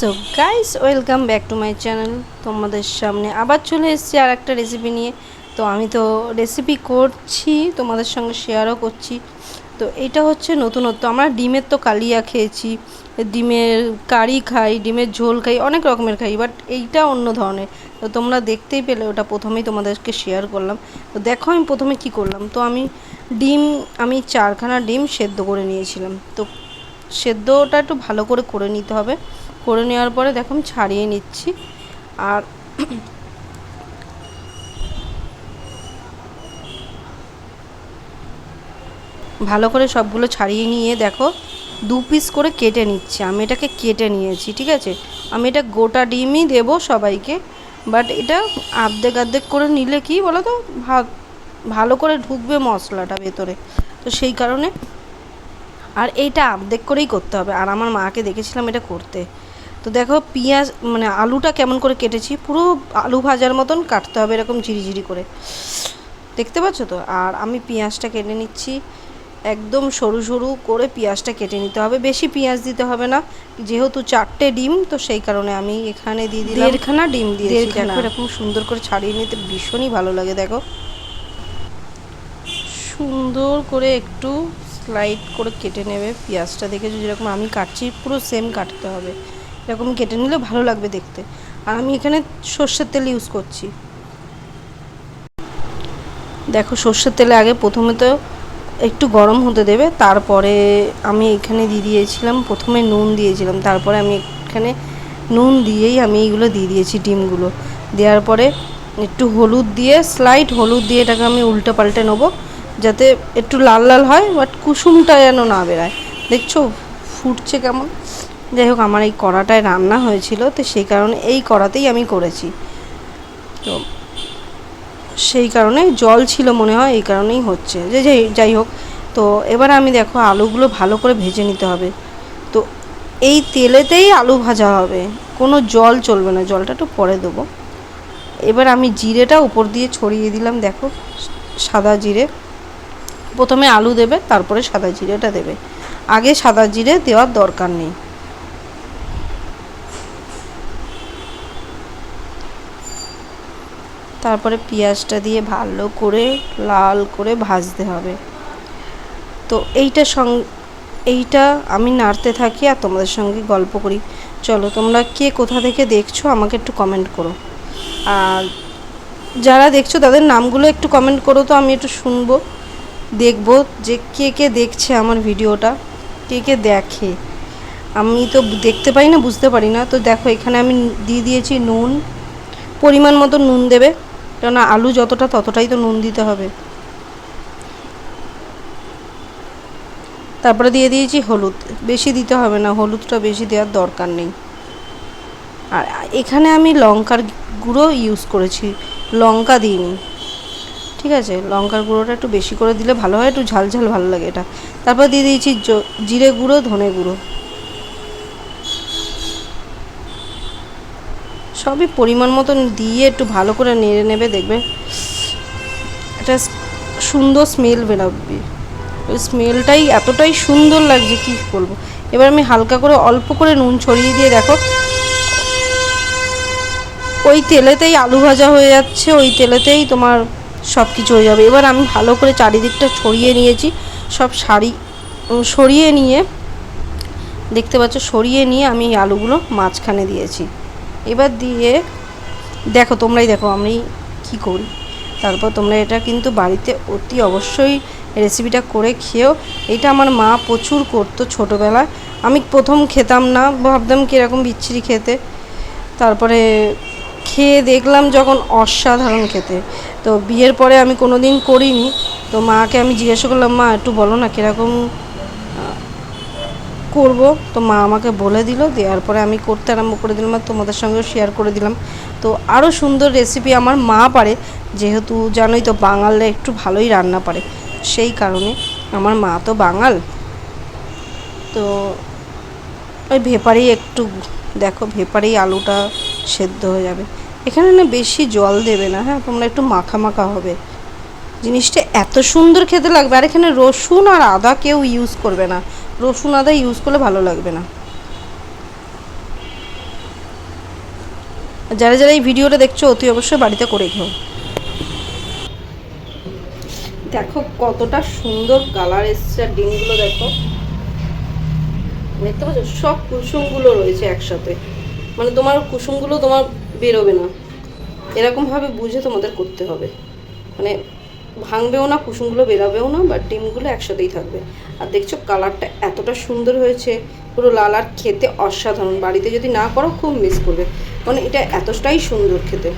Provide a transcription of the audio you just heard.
So guys welcome back to my channel তোমাদের সামনে আবার চলে এসেছি আর একটা রেসিপি নিয়ে। তো আমি তো রেসিপি করছি, তোমাদের সঙ্গে শেয়ারও করছি। তো এটা হচ্ছে নতুনত্ব। আমরা ডিমের তো কালিয়া খেয়েছি, ডিমের কারি খাই, ডিমের ঝোল খাই, অনেক রকমের খাই বাট এইটা অন্য ধরনের। তো তোমরা দেখতেই পেলে, ওটা প্রথমেই তোমাদেরকে শেয়ার করলাম। তো দেখো আমি প্রথমে কি করলাম। তো আমি ডিম, আমি চারখানা ডিম সেদ্ধ করে নিয়েছিলাম। তো সেদ্ধটা একটু ভালো করে করে নিতে হবে। করে নেওয়ার পরে দেখো আমি ছাড়িয়ে নিচ্ছি। আর ভালো করে সবগুলো ছাড়িয়ে নিয়ে দেখো, দু পিস করে কেটে নিচ্ছি। আমি এটাকে কেটে নিয়েছি, ঠিক আছে? আমি এটা গোটা ডিমই দেবো সবাইকে বাট এটা আর্ধেক আর্ধেক করে নিলে কি বলো তো ভালো করে ঢুকবে মশলাটা ভেতরে। তো সেই কারণে, আর এইটা আর্ধেক করেই করতে হবে। আর আমার মাকে দেখেছিলাম এটা করতে। তো দেখো পেঁয়াজ মানে আলুটা কেমন করে কেটেছি পুরো আলু ভাজার মতন কাটতে হবে এরকম ঝিরিঝিরি করে। দেখতে পাচ্ছ তো? আর আমি পেঁয়াজটা কেটে নিচ্ছি। একদম সরু সরু করে পেঁয়াজটা কেটে নিতে হবে। বেশি পেঁয়াজ দিতে হবে না যেহেতু চারটে ডিম তো সেই কারণে আমি এখানে দিয়ে দিলাম। দেড়খানা ডিম দিয়েছি দেখো এরকম সুন্দর করে ছাড়িয়ে নিতে ভীষণই ভালো লাগে দেখো। সুন্দর করে একটু স্লাইড করে কেটে নেবে পেঁয়াজটা। দেখেছ যেরকম আমি কাটছি পুরো সেম কাটতে হবে। এরকম কেটে নিলে ভালো লাগবে দেখতে। আর আমি এখানে সর্ষের তেল ইউজ করছি। দেখো, সর্ষের তেলে আগে প্রথমে তো একটু গরম হতে দেবে, তারপরে আমি এখানে দিয়ে দিয়েছিলাম, প্রথমে নুন দিয়েছিলাম, তারপরে আমি এখানে নুন দিয়েই আমি এইগুলো দিয়ে দিয়েছি ডিমগুলো। দেওয়ার পরে একটু হলুদ দিয়ে স্লাইট হলুদ দিয়ে এটাকে আমি উল্টে পাল্টে নেব, যাতে একটু লাল লাল হয় বাট কুসুমটা যেন না বেরায়। দেখছ, ফুটছে কেমন? যাই হোক, আমার এই কড়াটায় রান্না হয়েছিল, তো সেই কারণে এই কড়াতেই আমি করেছি। তো সেই কারণে জল ছিল মনে হয়, এই কারণেই হচ্ছে। যে যাই হোক, তো এবার আমি দেখো আলুগুলো ভালো করে ভেজে নিতে হবে। তো এই তেলেতেই আলু ভাজা হবে, কোনো জল চলবে না, জলটা একটু পরে দেবো। এবার আমি জিরেটা উপর দিয়ে ছড়িয়ে দিলাম, দেখো, সাদা জিরে। প্রথমে আলু দেবে, তারপরে সাদা জিরেটা দেবে। আগে সাদা জিরে দেওয়ার দরকার নেই। তারপরে পেঁয়াজটা দিয়ে ভালো করে, লাল করে ভাজতে হবে। তো এইটা সং, এইটা আমি নাড়তে থাকি আর তোমাদের সঙ্গে গল্প করি। চলো, তোমরা কে কোথা থেকে দেখছ আমাকে একটু কমেন্ট করো। আর যারা দেখছ তাদের নামগুলো একটু কমেন্ট করো তো আমি একটু শুনব, দেখব যে কে কে দেখছে আমার ভিডিওটা, কে কে দেখে। আমি তো দেখতে পাই না, বুঝতে পারি না। তো দেখো, এখানে আমি দিয়ে দিয়েছি নুন, পরিমাণ মতো নুন দেবে। কেননা আলু যতটা ততটাই তো নুন দিতে হবে। তারপরে দিয়ে দিয়েছি হলুদ। বেশি দিতে হবে না, হলুদটা বেশি দেওয়ার দরকার নেই। আর এখানে আমি লঙ্কার গুঁড়ো ইউজ করেছি, লঙ্কা দিইনি। ঠিক আছে, লঙ্কার গুঁড়োটা একটু বেশি করে দিলে ভালো হয়, একটু ঝাল ঝাল ভালো লাগে এটা। তারপর দিয়ে দিয়েছি জিরে গুঁড়ো, ধনে গুঁড়ো। সবই পরিমাণ মতন দিয়ে একটু ভালো করে নেড়ে নেবে, দেখবে। একটা সুন্দর স্মেল বেরোবে। ওই স্মেলটাই এতটাই সুন্দর লাগছে, কী বলব। এবার আমি হালকা করে অল্প করে নুন ছড়িয়ে দিয়ে দেখো। ওই তেলেতেই আলু ভাজা হয়ে যাচ্ছে, ওই তেলেতেই তোমার সব কিছু হয়ে যাবে। এবার আমি ভালো করে চারিদিকটা ছড়িয়ে নিয়েছি। সব শাড়ি সরিয়ে নিয়ে, দেখতে পাচ্ছ, সরিয়ে নিয়ে আমি আলুগুলো মাঝখানে দিয়েছি। এবার দিয়ে দেখো, তোমরাই দেখো আমি কি করি। তারপর তোমরা এটা কিন্তু বাড়িতে অতি অবশ্যই রেসিপিটা করে খেয়েও, এটা আমার মা প্রচুর করতো ছোটোবেলায়। আমি প্রথম খেতাম না, ভাবতাম কীরকম বিচ্ছিরি খেতে। তারপরে খেয়ে দেখলাম যখন অসাধারণ খেতে। তো বিয়ের পরে আমি কোনো দিন করিনি। তো মাকে আমি জিজ্ঞাসা করলাম, মা, একটু বলো না কীরকম করব। তো মা আমাকে বলে দিল, দেওয়ার পরে আমি করতে আরম্ভ করে দিলাম আর তোমাদের সঙ্গেও শেয়ার করে দিলাম। তো আরও সুন্দর রেসিপি আমার মা পারে, যেহেতু জানোই তো বাঙালরা একটু ভালোই রান্না পারে। সেই কারণে আমার মা তো বাঙাল। তো ওই ভেপারেই একটু, দেখো ভেপারেই আলুটা সেদ্ধ হয়ে যাবে। এখানে না বেশি জল দেবে না হ্যাঁ? তোমরা একটু মাখা মাখা হবে। জিনিসটা এত সুন্দর খেতে লাগবে, আর এখানে রসুন আর আদা কেউ ইউজ করবে না। রসুন আদা ইউজ করলে ভালো লাগবে না। যারা যারা এই ভিডিওটা দেখছ, অতি অবশ্যই বাড়িতে করে খেও। দেখো কতটা সুন্দর কালার এসছে আর ডিমগুলো দেখো। দেখতে পাচ্ছ? সব কুসুমগুলো রয়েছে একসাথে। মানে তোমার কুসুমগুলো তোমার বেরোবে না। এরকমভাবে বুঝে তোমাদের করতে হবে। মানে ভাঙবেও না, কুসুমগুলো বেরাবেও না বা ডিমগুলো একসাথেই থাকবে। আর দেখছ কালারটা এতটা সুন্দর হয়েছে, পুরো লাল আর খেতে অসাধারণ। বাড়িতে যদি না করো, খুব মিস করবে। মানে এটা এতটাই সুন্দর খেতে।